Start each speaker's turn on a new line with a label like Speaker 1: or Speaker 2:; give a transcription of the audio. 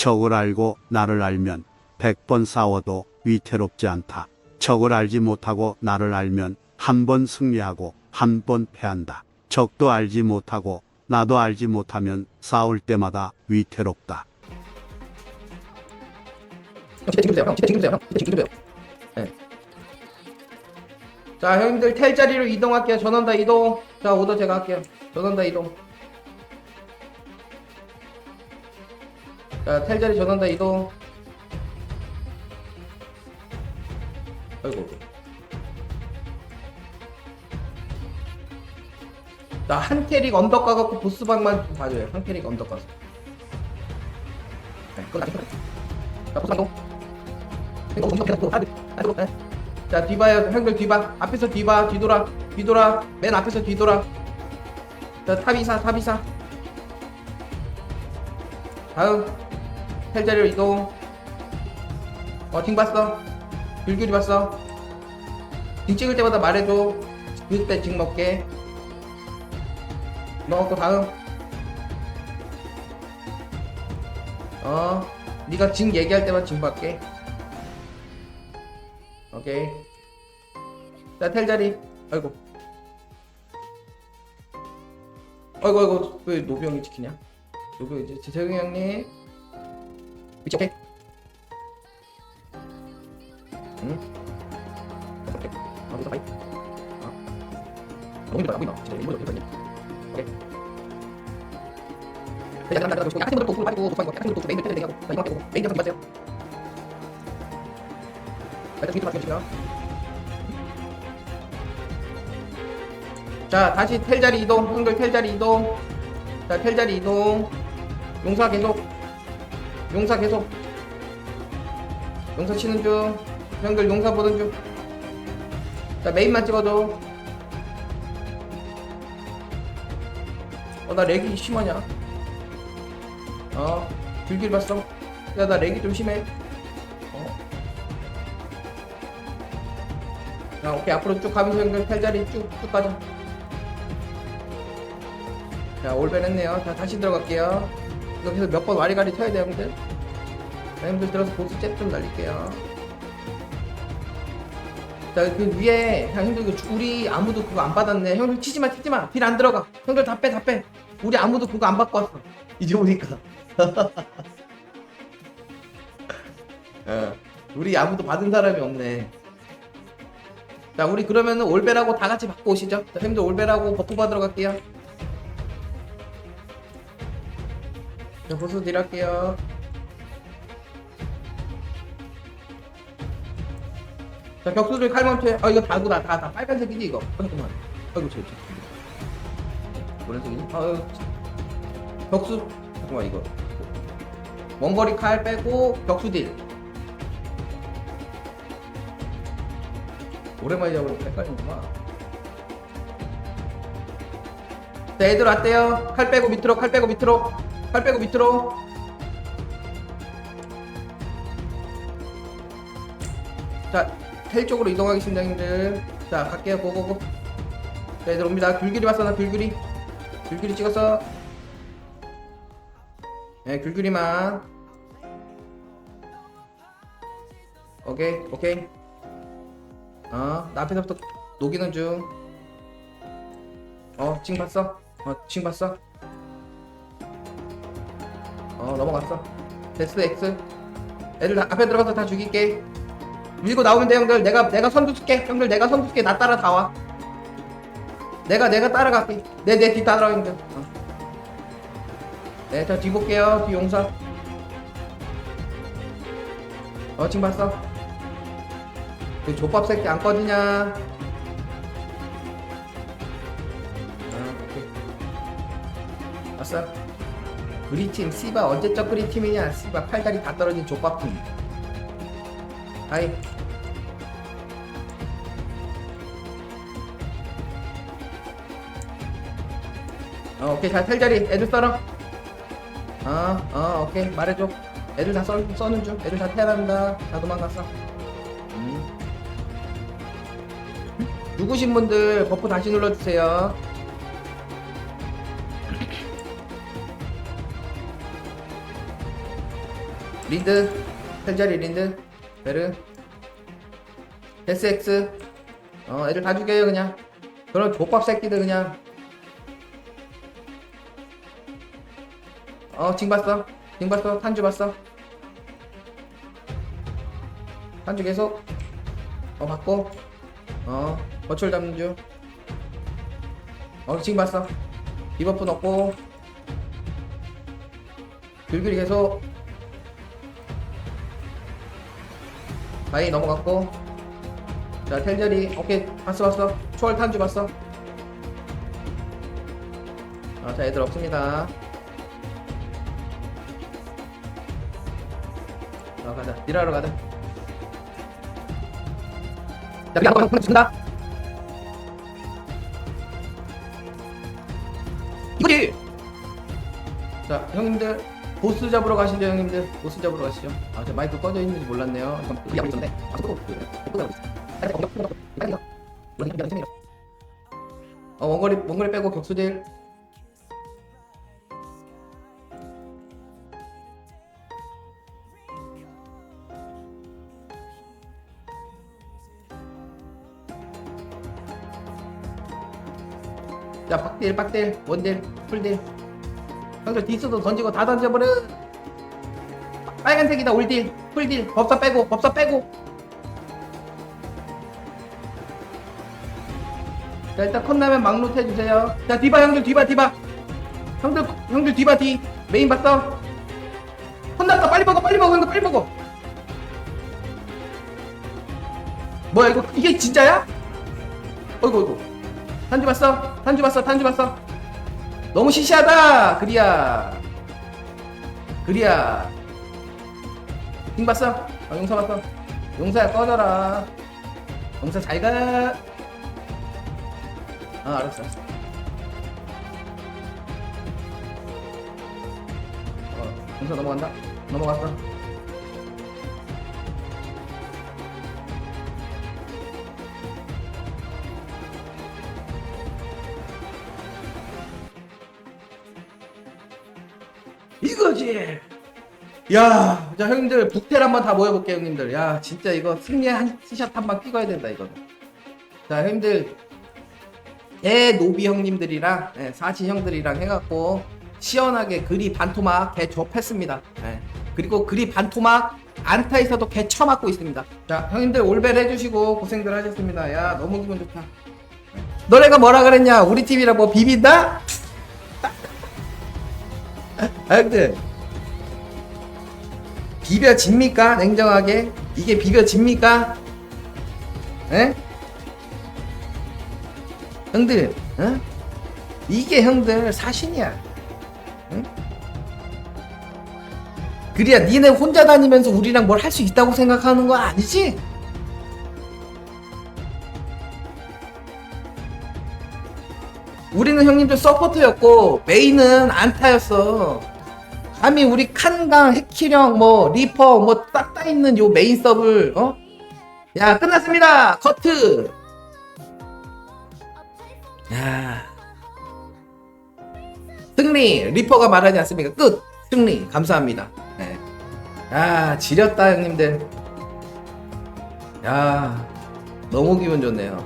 Speaker 1: 적을 알고 나를 알면 백 번 싸워도 위태롭지 않다. 적을 알지 못하고 나를 알면 한 번 승리하고 한 번 패한다. 적도 알지 못하고 나도 알지 못하면 싸울 때마다 위태롭다.
Speaker 2: 징그러세요 네. 자 형님들 텔 자리로 이동할게요 전원 다 이동 자 오더 제가 할게요 전원 다 이동 자 텔 자리 전원다 이동. 아이고. 자한 캐릭 언덕 가갖고 보스방만 좀 봐줘요. 한 캐릭 언덕 가서. 네, 자 보스방 이동. 자 뒤봐요 형들 뒤봐 앞에서 뒤봐 뒤돌아. 뒤돌아. 맨 앞에서 뒤돌아. 자 탑이사 탑이사. 다음 텔자리로 이동 어 딩 봤어 귤귤이 봤어 딩 찍을 때마다 말해줘 그때 징 먹게 넣었고 다음 어 네가 징 얘기할 때만 징 받게 오케이. 자, 텔 자리. 아이고. 아이고, 아이고. 왜 노비 형이 지키냐? 형, 이제 재경이 형님. 위치 오케이. 응? 아, 여기서 가이. 아. 너무 힘들어, 너무 힘들어. 진짜 일본어, 일본어. 오케이. 자, 메인 텔 얘기하고, 자, 이거 하고, 메인 좀 빠세요. 일단 뒤로 맞춰주시고요. 자, 다시 텔 자리 이동. 이동. 자, 텔 자리 이동. 용사 계속. 용사 계속. 용사 치는 중. 형들 용사 보는 중. 자, 메인만 찍어줘. 어, 나 렉이 심하냐? 어, 길길 봤어. 야, 나 렉이 좀 심해. 어. 자, 오케이 앞으로 쭉 가면서 형들 팔자리 쭉쭉 가자. 자, 올벤 했네요. 자, 다시 들어갈게요. 여기서 몇 번 와리가리 쳐야 돼요, 형들. 자, 형들 들어서 보스 잽좀 날릴게요. 자, 그 위에, 야, 형들, 그 우리 아무도 그거 안 받았네. 형들 치지 마, 치지 마. 딜 안 들어가. 형들 다 빼, 다 빼. 우리 아무도 그거 안 받고 왔어. 이제 오니까. 어, 우리 아무도 받은 사람이 없네. 자, 우리 그러면은 올베라고 다 같이 받고 오시죠. 자, 형들 올베라고 버프 받으러 갈게요. 자, 보스 딜 할게요. 자, 격수들 칼 멈춰요. 아, 이거 다구나. 다, 다 빨간색이지, 이거. 잠깐만. 아이고, 저, 저. 노란색이지? 아, 이거. 격수. 잠깐만, 이거. 원거리 칼 빼고 격수 딜. 오랜만에 잡으니까 헷갈리는구만. 자, 애들 왔대요. 칼 빼고 밑으로, 칼 빼고 밑으로. 칼 빼고 밑으로. 자, 텔 쪽으로 이동하겠습니다, 형들. 자, 갈게요. 고고고. 자, 애들 옵니다. 귤귤이 왔어, 나 귤귤이. 귤귤이 찍었어. 네, 귤귤이만. 오케이, 오케이. 어, 나 앞에서부터 녹이는 중. 어, 칭 봤어? 어, 칭 봤어? 어, 넘어갔어. 데스 X. 애들 다, 앞에 들어가서 다 죽일게. 밀고 나오면 돼, 형들. 내가, 내가 선두 쓸게. 형들, 내가 선두 쓸게. 나 따라 다 와. 내가, 내가 따라갈게. 내, 내 뒤 따라와, 형들. 어. 네, 저뒤 용사. 어, 칭 봤어? 그 족밥 새끼 안 꺼지냐? 아, 오케이. 아싸. 우리 팀 씨바 언제적 우리 팀이냐? 씨바 팔다리 다 떨어진 족밥 팀. 하이. 어, 오케이 잘 텔자리 애들 썰어. 어, 어, 오케이 말해줘. 애들 다 썰, 써는 중. 애들 다 태어난다. 다 도망갔어. 음. 누구신 분들 버프 다시 눌러주세요. 린드. 텔자리 린드. 베르. 데스 X 어 애들 다 죽여요 그냥. 그런 족밥 새끼들 그냥. 어징 봤어. 징 봤어. 탄주 봤어. 탄주 계속. 어 받고. 어 버출 잡는 중어징 봤어. 디버프 넣고. 귤귤이 계속 바이 넘어갔고. 자 텔저리 오케이. 봤어 봤어. 초월 탄주 봤어. 아, 자 애들 없습니다. 자 가자. 딜하러 가자. 자 미안 한번 준다. 이거지! 자 형님들 보스 잡으러 가시죠 형님들 보스 잡으러 가시죠 아저 마이크 꺼져 있는지 몰랐네요 아어 원거리 원거리 빼고 격수딜 자 박딜 박딜 원딜 풀딜 형들 디스도 던지고 다 던져버려. 빨간색이다 올딜. 풀딜. 법사 빼고 법사 빼고. 자 일단 컵라면 막루트 해주세요. 자 디바 형들 디바 디바. 형들 형들 디바 디. 메인 봤어? 혼났다 빨리 먹어 빨리 먹어 형들 빨리 먹어. 뭐야 이거 이게 진짜야? 어이구 어이구. 탄주 봤어? 탄주 봤어? 탄주 봤어 너무 시시하다 그리야. 그리야. 킹 봤어? 어, 용사 봤어? 용사야 꺼져라. 용사 잘가. 아 알았어 알았어. 어 용사 넘어간다? 넘어갔어 야, 자 형님들 북텔 한번 다 모여볼게요, 형님들. 야, 진짜 이거 승리 한 티샷 한 방 찍어야 된다 이거는. 자, 형님들 대 노비 형님들이랑 예, 사치 형들이랑 해갖고 시원하게 그리 반토막 개 접했습니다. 예. 그리고 그리 반토막 안타에서도 개 쳐맞고 있습니다. 자, 형님들 올벨 해주시고 고생들 하셨습니다. 야, 너무 기분 좋다. 너네가 뭐라 그랬냐? 우리 팀이랑 뭐 비빈다? 아 근데 비벼집니까? 냉정하게 이게 비벼집니까? 에? 형들, 어? 이게 형들 사신이야. 응? 그래야 니네 혼자 다니면서 우리랑 뭘 할 수 있다고 생각하는 거 아니지? 우리는 형님들 서포터였고 메인은 안타였어. 감히 우리 칸강, 해키령, 뭐 리퍼 뭐 딱 다 있는 요 메인 서블 어? 야 끝났습니다. 커트. 야 승리 리퍼가 말하지 않습니까? 끝 승리 감사합니다. 네. 야 지렸다 형님들. 야 너무 기분 좋네요.